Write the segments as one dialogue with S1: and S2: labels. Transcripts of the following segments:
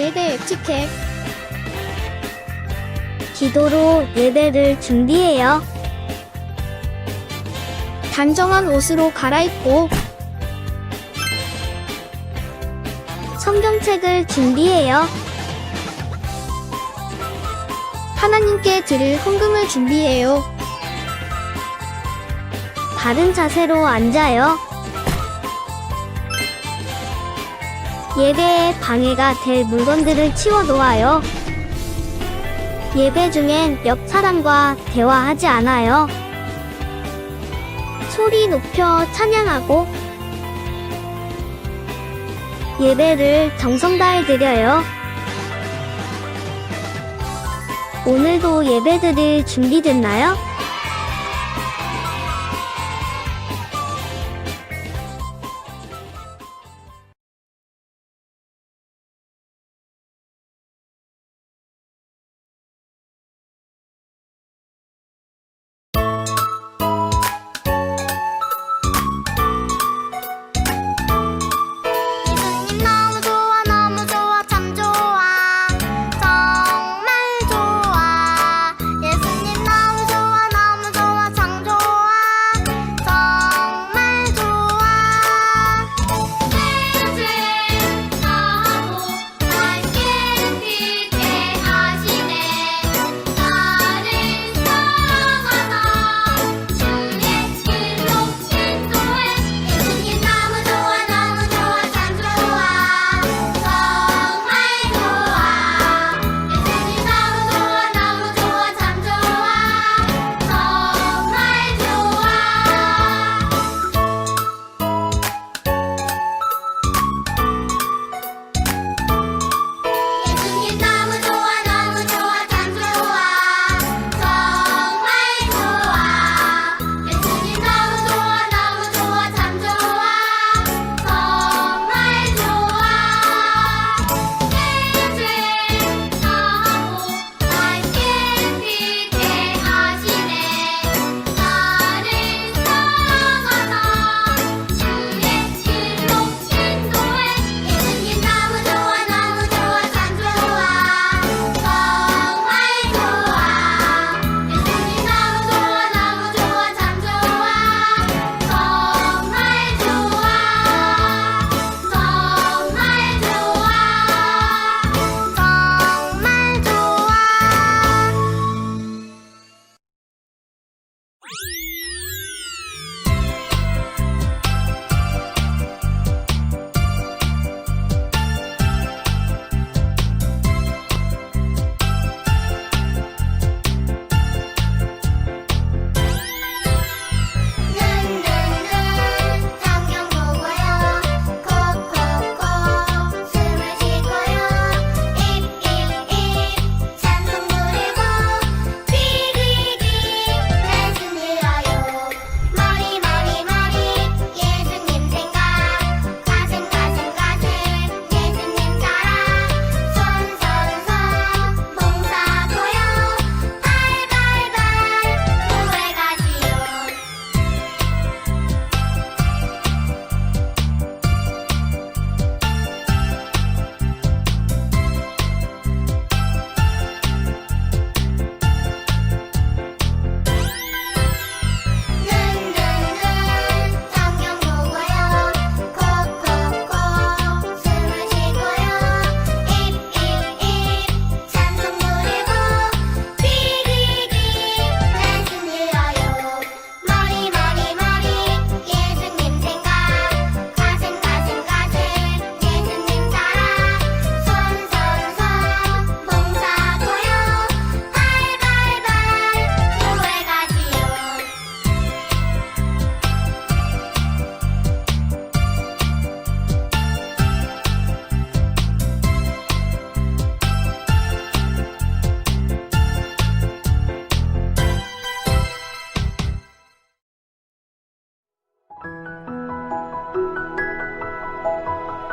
S1: 예배 에티켓
S2: 기도로 예배를 준비해요.
S1: 단정한 옷으로 갈아입고
S2: 성경책을 준비해요.
S1: 하나님께 드릴 헌금을 준비해요.
S2: 바른 자세로 앉아요. 예배에 방해가 될 물건들을 치워 놓아요. 예배 중엔 옆 사람과 대화하지 않아요. 소리 높여 찬양하고 예배를 정성 다해 드려요. 오늘도 예배 드릴 준비됐나요?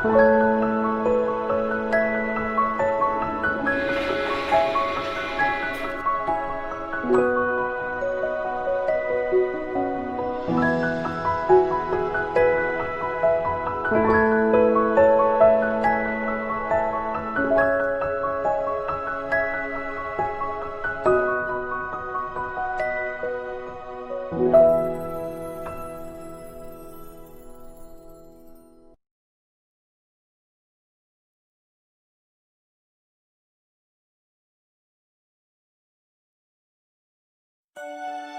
S3: Thank you. 예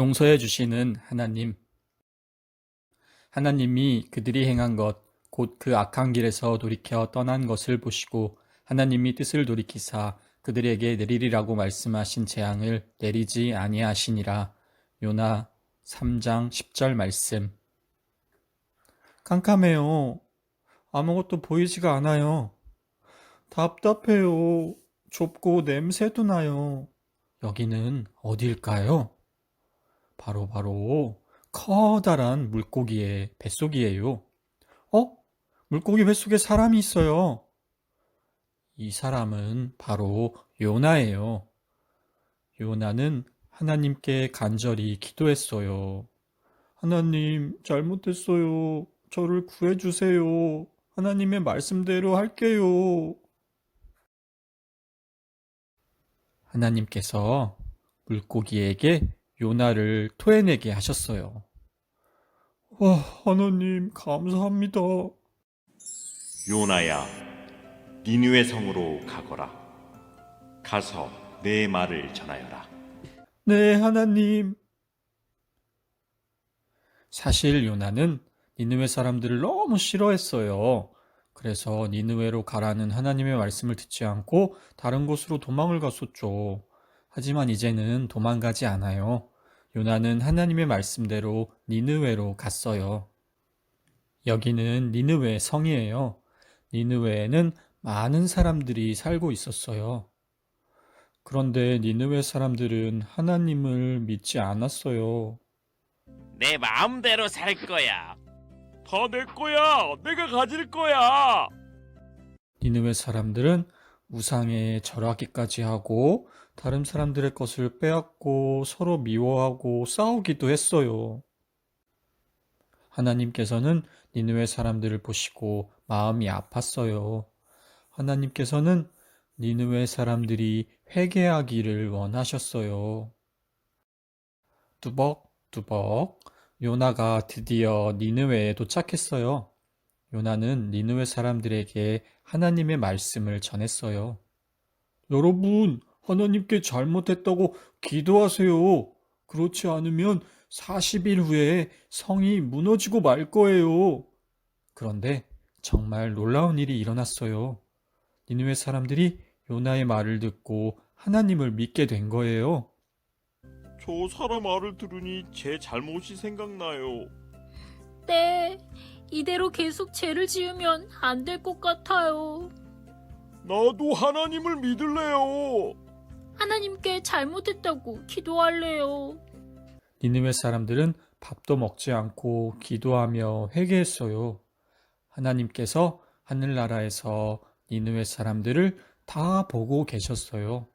S4: 용서해 주시는 하나님. 하나님이 그들이 행한 것, 곧 그 악한 길에서 돌이켜 떠난 것을 보시고 하나님이 뜻을 돌이키사 그들에게 내리리라고 말씀하신 재앙을 내리지 아니하시니라. 요나 3장 10절 말씀. 깜깜해요. 아무것도 보이지가 않아요. 답답해요. 좁고 냄새도 나요. 여기는 어딜까요? 바로 바로 커다란 물고기의 뱃속이에요. 어? 물고기 뱃속에 사람이 있어요. 이 사람은 바로 요나예요. 요나는 하나님께 간절히 기도했어요. 하나님, 잘못했어요. 저를 구해주세요. 하나님의 말씀대로 할게요. 하나님께서 물고기에게 요나를 토해내게 하셨어요. 와, 하나님, 감사합니다.
S5: 요나야, 니느웨 성으로 가거라. 가서 내 말을 전하여라.
S4: 네, 하나님. 사실 요나는 니느웨 사람들을 너무 싫어했어요. 그래서 니느웨로 가라는 하나님의 말씀을 듣지 않고 다른 곳으로 도망을 갔었죠. 하지만 이제는 도망가지 않아요. 요나는 하나님의 말씀대로 니느웨로 갔어요. 여기는 니느웨 성이에요. 니느웨에는 많은 사람들이 살고 있었어요. 그런데 니느웨 사람들은 하나님을 믿지 않았어요.
S6: 내 마음대로 살 거야. 다 내 거야. 내가 가질 거야.
S4: 니느웨 사람들은 우상에 절하기까지 하고 다른 사람들의 것을 빼앗고 서로 미워하고 싸우기도 했어요. 하나님께서는 니느웨 사람들을 보시고 마음이 아팠어요. 하나님께서는 니느웨 사람들이 회개하기를 원하셨어요. 뚜벅뚜벅 요나가 드디어 니느웨에 도착했어요. 요나는 니느웨 사람들에게 하나님의 말씀을 전했어요. 여러분, 하나님께 잘못했다고 기도하세요. 그렇지 않으면 40일 후에 성이 무너지고 말 거예요. 그런데 정말 놀라운 일이 일어났어요. 니느웨 사람들이 요나의 말을 듣고 하나님을 믿게 된 거예요.
S6: 저 사람 말을 들으니 제 잘못이 생각나요.
S7: 네, 이대로 계속 죄를 지으면 안 될 것 같아요.
S6: 나도 하나님을 믿을래요.
S7: 하나님께 잘못했다고 기도할래요.
S4: 니느웨 사람들은 밥도 먹지 않고 기도하며 회개했어요. 하나님께서 하늘나라에서 니느웨 사람들을 다 보고 계셨어요.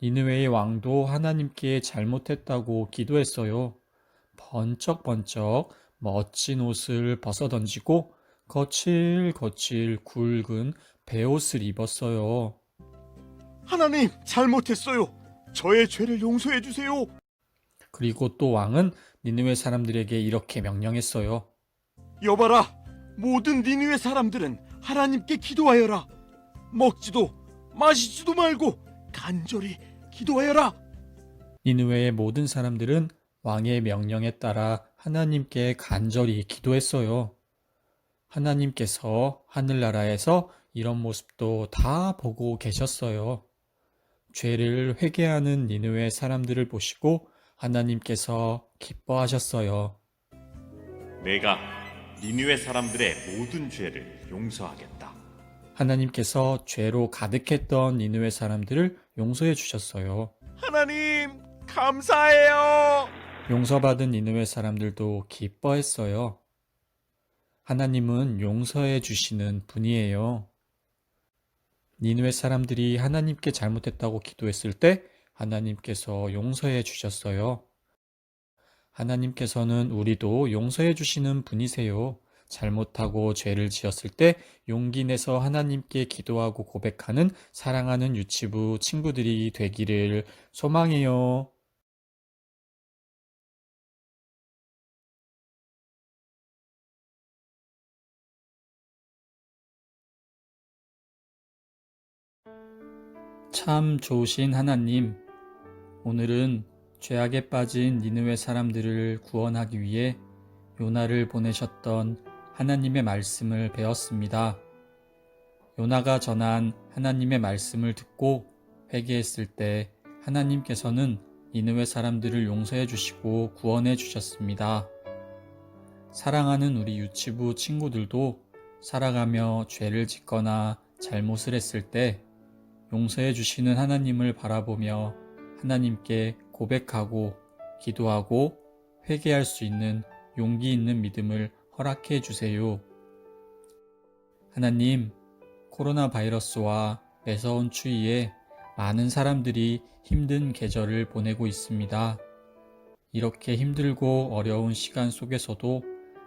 S4: 니느웨의 왕도 하나님께 잘못했다고 기도했어요. 번쩍번쩍 멋진 옷을 벗어 던지고 거칠거칠 굵은 베옷을 입었어요.
S6: 하나님, 잘못했어요. 저의 죄를 용서해 주세요.
S4: 그리고 또 왕은 니느웨 사람들에게 이렇게 명령했어요.
S6: 여봐라, 모든 니느웨 사람들은 하나님께 기도하여라. 먹지도 마시지도 말고 간절히 기도하여라.
S4: 니느웨의 모든 사람들은 왕의 명령에 따라 하나님께 간절히 기도했어요. 하나님께서 하늘나라에서 이런 모습도 다 보고 계셨어요. 죄를 회개하는 니느웨 사람들을 보시고 하나님께서 기뻐하셨어요.
S5: 내가 니느웨 사람들의 모든 죄를 용서하겠다.
S4: 하나님께서 죄로 가득했던 니느웨 사람들을 용서해 주셨어요.
S6: 하나님, 감사해요.
S4: 용서받은 니느웨 사람들도 기뻐했어요. 하나님은 용서해 주시는 분이에요. 니느웨 사람들이 하나님께 잘못했다고 기도했을 때 하나님께서 용서해 주셨어요. 하나님께서는 우리도 용서해 주시는 분이세요. 잘못하고 죄를 지었을 때 용기 내서 하나님께 기도하고 고백하는 사랑하는 유치부 친구들이 되기를 소망해요. 참 좋으신 하나님, 오늘은 죄악에 빠진 니느웨 사람들을 구원하기 위해 요나를 보내셨던 하나님의 말씀을 배웠습니다. 요나가 전한 하나님의 말씀을 듣고 회개했을 때 하나님께서는 니느웨 사람들을 용서해 주시고 구원해 주셨습니다. 사랑하는 우리 유치부 친구들도 살아가며 죄를 짓거나 잘못을 했을 때 용서해 주시는 하나님을 바라보며 하나님께 고백하고 기도하고 회개할 수 있는 용기 있는 믿음을 허락해 주세요. 하나님, 코로나 바이러스와 매서운 추위에 많은 사람들이 힘든 계절을 보내고 있습니다. 이렇게 힘들고 어려운 시간 속에서도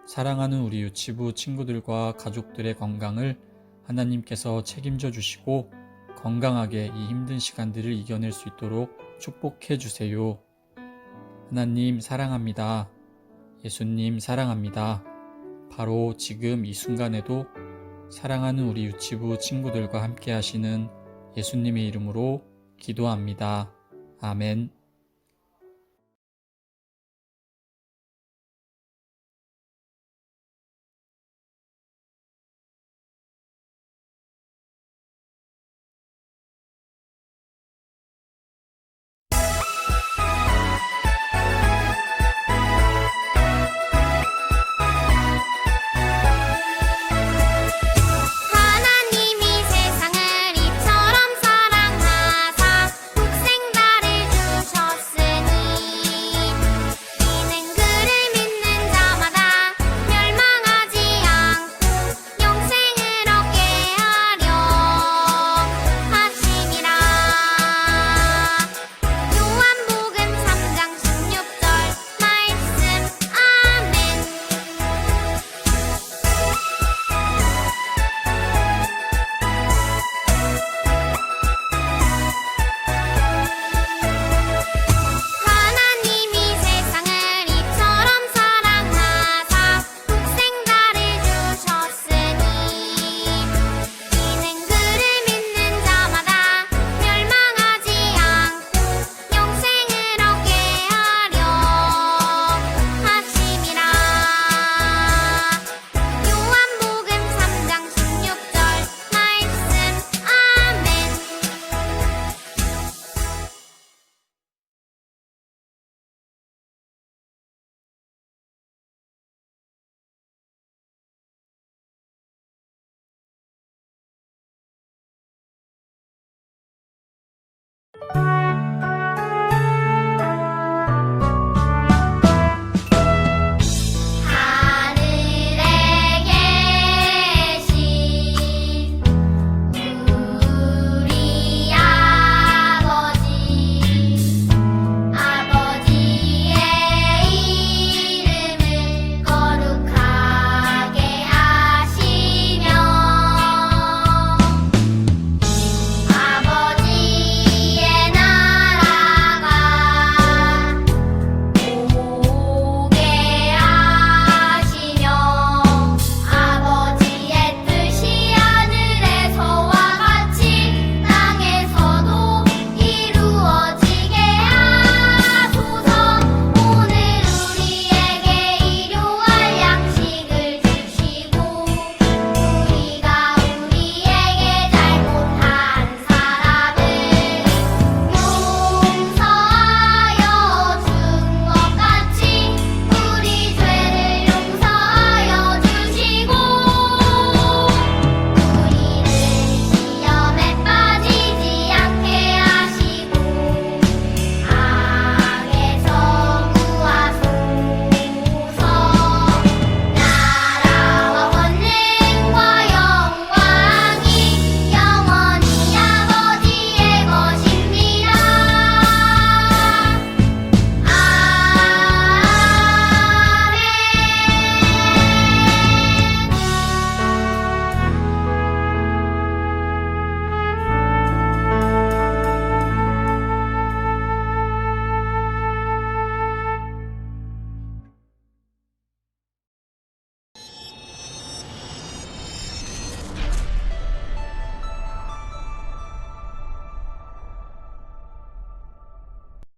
S4: 사랑하는 우리 유치부 친구들과 가족들의 건강을 하나님께서 책임져 주시고 건강하게 이 힘든 시간들을 이겨낼 수 있도록 축복해 주세요. 하나님 사랑합니다. 예수님 사랑합니다. 바로 지금 이 순간에도 사랑하는 우리 유치부 친구들과 함께 하시는 예수님의 이름으로 기도합니다. 아멘.